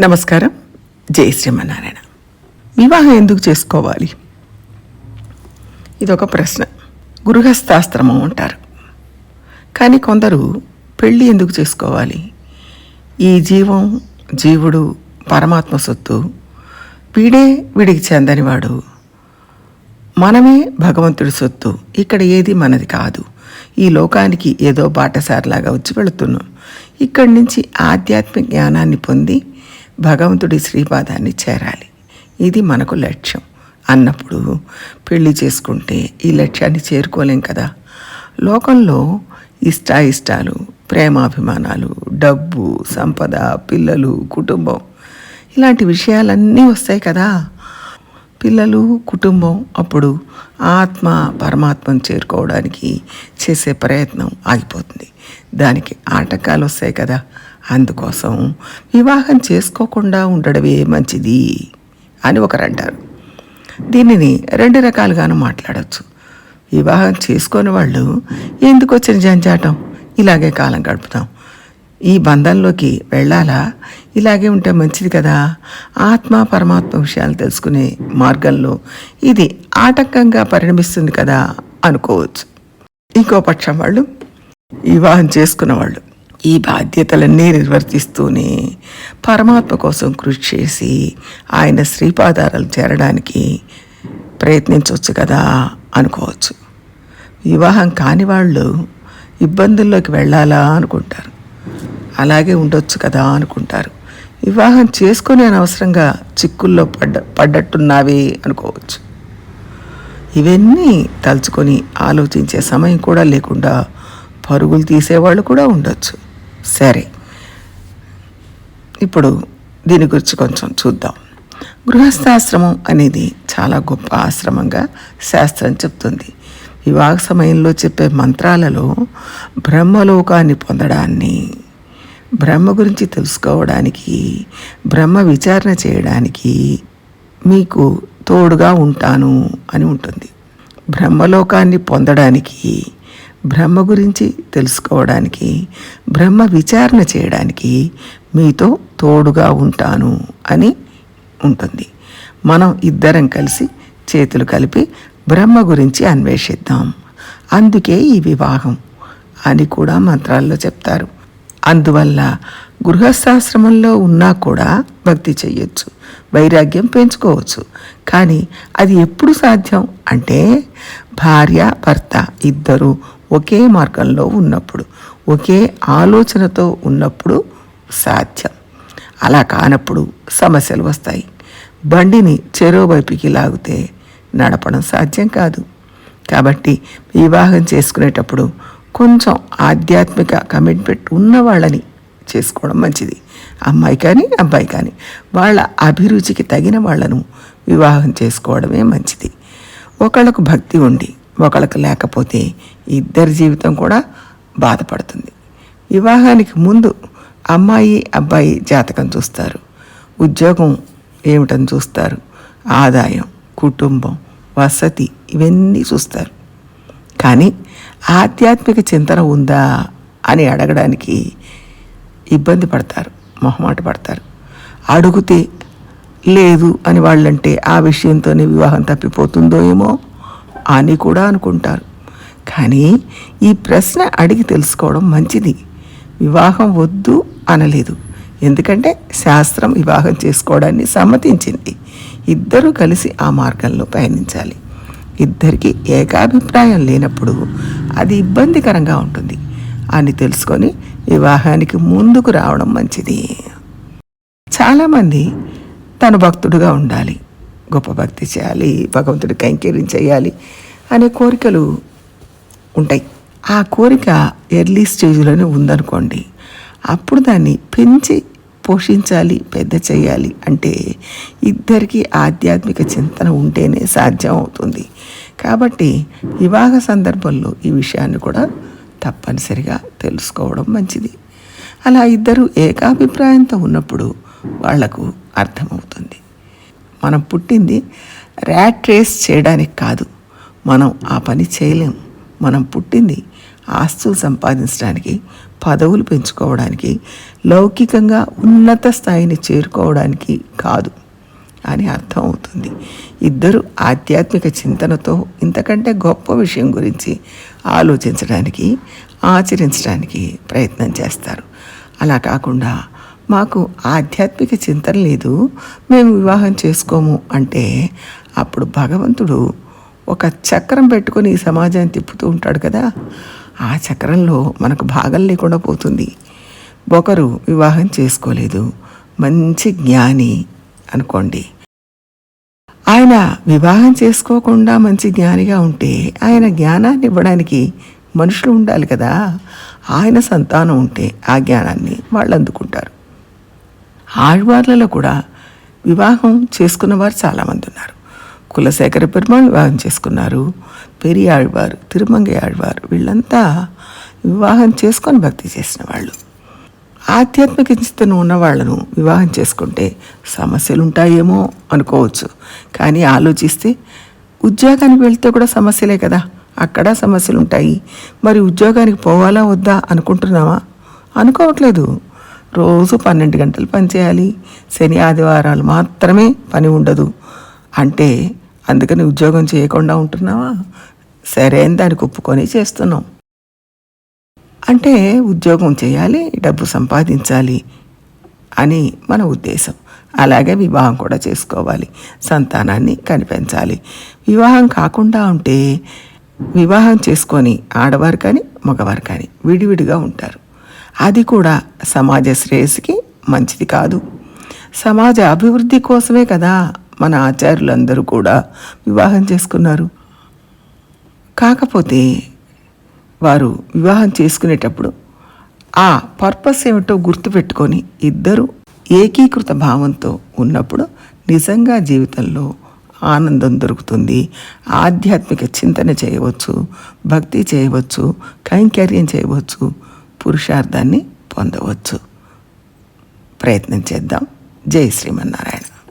నమస్కారం. జై శ్రీమన్నారాయణ. వివాహం ఎందుకు చేసుకోవాలి? ఇదొక ప్రశ్న. గృహస్థాశ్రమం అంటారు. కానీ కొందరు పెళ్ళి ఎందుకు చేసుకోవాలి? ఈ జీవం జీవుడు పరమాత్మ సొత్తు వీడే వీడికి చెందనివాడు. మనమే భగవంతుడి సొత్తు. ఇక్కడ ఏది మనది కాదు. ఈ లోకానికి ఏదో బాటసారిలాగా వచ్చి వెళుతున్నాం ఇక్కడి నుంచి ఆధ్యాత్మిక జ్ఞానాన్ని పొంది భగవంతుడి శ్రీపాదాన్ని చేరాలి. ఇది మనకు లక్ష్యం. అన్నప్పుడు పెళ్ళి చేసుకుంటే ఈ లక్ష్యాన్ని చేరుకోలేం కదా. లోకంలో ఇష్టాయిష్టాలు ప్రేమాభిమానాలు డబ్బు సంపద పిల్లలు కుటుంబం ఇలాంటి విషయాలన్నీ వస్తాయి కదా. పిల్లలు కుటుంబం అప్పుడు ఆత్మ పరమాత్మను చేరుకోవడానికి చేసే ప్రయత్నం ఆగిపోతుంది. దానికి ఆటంకాలు వస్తాయి కదా. అందుకోసం వివాహం చేసుకోకుండా ఉండడమే మంచిది అని ఒకరు అంటారు దీనిని రెండు రకాలుగాను మాట్లాడవచ్చు వివాహం చేసుకొని వాళ్ళు ఎందుకు వచ్చిన జంజాటం? ఇలాగే కాలం గడుపుతాం. ఈ బంధంలోకి వెళ్ళాలా? ఇలాగే ఉంటే మంచిది కదా? ఆత్మ పరమాత్మ విషయాలు తెలుసుకునే మార్గంలో ఇది ఆటంకంగా పరిణమిస్తుంది కదా? అనుకోవచ్చు. ఇంకో పక్షం వాళ్ళు వివాహం చేసుకున్న వాళ్ళు ఈ బాధ్యతలన్నీ నిర్వర్తిస్తూనే పరమాత్మ కోసం కృషి చేసి ఆయన శ్రీపాదారాలు చేరడానికి ప్రయత్నించవచ్చు కదా అనుకోవచ్చు. వివాహం కాని వాళ్ళు ఇబ్బందుల్లోకి వెళ్ళాలా అనుకుంటారు. అలాగే ఉండొచ్చు కదా అనుకుంటారు. వివాహం చేసుకునే అనవసరంగా చిక్కుల్లో పడ్డ పడ్డట్టున్నావే అనుకోవచ్చు. ఇవన్నీ తలుచుకొని ఆలోచించే సమయం కూడా లేకుండా పరుగులు తీసేవాళ్ళు కూడా ఉండొచ్చు. సరే. ఇప్పుడు దీని గురించి కొంచెం చూద్దాం. గృహస్థాశ్రమం అనేది చాలా గొప్ప ఆశ్రమంగా శాస్త్రం చెప్తుంది. వివాహ సమయంలో చెప్పే మంత్రాలలో బ్రహ్మలోకాన్ని పొందడాన్ని బ్రహ్మ గురించి తెలుసుకోవడానికి బ్రహ్మ విచారణ చేయడానికి మీకు తోడుగా ఉంటాను అని ఉంటుంది. బ్రహ్మలోకాన్ని పొందడానికి బ్రహ్మ గురించి తెలుసుకోవడానికి బ్రహ్మ విచారణ చేయడానికి మీతో తోడుగా ఉంటాను అని ఉంటుంది. మనం ఇద్దరం కలిసి చేతులు కలిపి బ్రహ్మ గురించి అన్వేషిద్దాం. అందుకే ఈ వివాహం అని కూడా మంత్రాల్లో చెప్తారు. అందువల్ల గృహస్థాశ్రమంలో ఉన్నా కూడా భక్తి చెయ్యొచ్చు వైరాగ్యం పెంచుకోవచ్చు. కానీ అది ఎప్పుడు సాధ్యం అంటే భార్య భర్త ఇద్దరు ఒకే మార్గంలో ఉన్నప్పుడు ఒకే ఆలోచనతో ఉన్నప్పుడు సాధ్యం. అలా కానప్పుడు సమస్యలు వస్తాయి. బండిని చెరో వైపుకి లాగితే నడపడం సాధ్యం కాదు. కాబట్టి వివాహం చేసుకునేటప్పుడు కొంచెం ఆధ్యాత్మిక కమిట్మెంట్ ఉన్న వాళ్ళని చేసుకోవడం మంచిది. అమ్మాయి కానీ అబ్బాయి కానీ వాళ్ళ అభిరుచికి తగిన వాళ్ళను వివాహం చేసుకోవడమే మంచిది. ఒకళ్ళకు భక్తి ఉండి ఒకళ్ళకు లేకపోతే ఇద్దరి జీవితం కూడా బాధపడుతుంది. వివాహానికి ముందు అమ్మాయి అబ్బాయి జాతకం చూస్తారు. ఉద్యోగం ఏమిటని చూస్తారు. ఆదాయం కుటుంబం వసతి ఇవన్నీ చూస్తారు. కానీ ఆధ్యాత్మిక చింతన ఉందా అని అడగడానికి ఇబ్బంది పడతారు మొహమాట పడతారు. అడుగుతే లేదు అని వాళ్ళంటే ఆ విషయంతోనే వివాహం తప్పిపోతుందో ఏమో అని కూడా అనుకుంటారు. కానీ ఈ ప్రశ్న అడిగి తెలుసుకోవడం మంచిది. వివాహం వద్దు అనలేదు. ఎందుకంటే శాస్త్రం వివాహం చేసుకోవడాన్ని సమ్మతించింది. ఇద్దరూ కలిసి ఆ మార్గంలో పయనించాలి. ఇద్దరికి ఏకాభిప్రాయం లేనప్పుడు అది ఇబ్బందికరంగా ఉంటుంది అని తెలుసుకొని వివాహానికి ముందుకు రావడం మంచిది. చాలామంది తను భక్తుడుగా ఉండాలి గొప్ప భక్తి చేయాలి భగవంతుడి కైంకర్యం చేయాలి అనే కోరికలు ఉంటాయి. ఆ కోరిక ఎర్లీ స్టేజ్లోనే ఉందనుకోండి. అప్పుడు దాన్ని పెంచి పోషించాలి పెద్ద చేయాలి అంటే ఇద్దరికీ ఆధ్యాత్మిక చింతన ఉంటేనే సాధ్యం అవుతుంది కాబట్టి వివాహ సందర్భంలో ఈ విషయాన్ని కూడా తప్పనిసరిగా తెలుసుకోవడం మంచిది. అలా ఇద్దరు ఏకాభిప్రాయంతో ఉన్నప్పుడు వాళ్ళకు అర్థమవుతుంది. మనం పుట్టింది ర్యాట్ రేస్ చేయడానికి కాదు మనం ఆ పని చేయలేం. మనం పుట్టింది ఆస్తులు సంపాదించడానికి పదవులు పెంచుకోవడానికి లౌకికంగా ఉన్నత స్థాయిని చేరుకోవడానికి కాదు అని అర్థం అవుతుంది. ఇద్దరు ఆధ్యాత్మిక చింతనతో ఇంతకంటే గొప్ప విషయం గురించి ఆలోచించడానికి ఆచరించడానికి ప్రయత్నం చేస్తారు. అలా కాకుండా మాకు ఆధ్యాత్మిక చింతన లేదు మేము వివాహం చేసుకోము అంటే అప్పుడు భగవంతుడు ఒక చక్రం పెట్టుకొని ఈ సమాజాన్ని తిప్పుతూ ఉంటాడు కదా ఆ చక్రంలో మనకు భాగం లేకుండా పోతుంది. ఒకరు వివాహం చేసుకోలేదు. మంచి జ్ఞాని అనుకోండి. ఆయన వివాహం చేసుకోకుండా మంచి జ్ఞానిగా ఉంటే ఆయన జ్ఞానాన్ని ఇవ్వడానికి మనుషులు ఉండాలి కదా. ఆయన సంతానం ఉంటే ఆ జ్ఞానాన్ని వాళ్ళు అందుకుంటారు. ఆడవాళ్ళలో కూడా వివాహం చేసుకున్న వారు చాలామంది ఉన్నారు. కులశేఖర పెరుమాళ్ వివాహం చేసుకున్నారు. పెరియాழ்వారు తిరుమంగ ఆళ్వారు వీళ్ళంతా వివాహం చేసుకొని భక్తి చేసిన వాళ్ళు. ఆధ్యాత్మిక చింతన ఉన్న వాళ్ళను వివాహం చేసుకుంటే సమస్యలు ఉంటాయేమో అనుకోవచ్చు. కానీ ఆలోచిస్తే ఉద్యోగానికి వెళ్తే కూడా సమస్యలే కదా. అక్కడ సమస్యలు ఉంటాయి మరి ఉద్యోగానికి పోవాలా వద్దా అనుకుంటున్నావా? అనుకోవట్లేదు. రోజు పన్నెండు గంటలు పని చేయాలి. శని ఆదివారాలు మాత్రమే పని ఉండదు. అంటే అందుకని ఉద్యోగం చేయకుండా ఉంటున్నావా? సరే అని దానికి ఒప్పుకొని చేస్తున్నాం. అంటే ఉద్యోగం చేయాలి డబ్బు సంపాదించాలి అని మన ఉద్దేశం. అలాగే వివాహం కూడా చేసుకోవాలి సంతానాన్ని కనిపించాలి. వివాహం కాకుండా ఉంటే వివాహం చేసుకొని ఆడవారు కానీ మగవారు కానీ విడివిడిగా ఉంటారు. అది కూడా సమాజ శ్రేయస్సుకి మంచిది కాదు. సమాజ అభివృద్ధి కోసమే కదా మన ఆచార్యులందరూ కూడా వివాహం చేసుకున్నారు. కాకపోతే వారు వివాహం చేసుకునేటప్పుడు ఆ పర్పస్ ఏమిటో గుర్తుపెట్టుకొని ఇద్దరు ఏకీకృత భావంతో ఉన్నప్పుడు నిజంగా జీవితంలో ఆనందం దొరుకుతుంది. ఆధ్యాత్మిక చింతన చేయవచ్చు భక్తి చేయవచ్చు కైంకర్యం చేయవచ్చు పురుషార్థాన్ని పొందవచ్చు. ప్రయత్నం చేద్దాం. జై శ్రీమన్నారాయణ.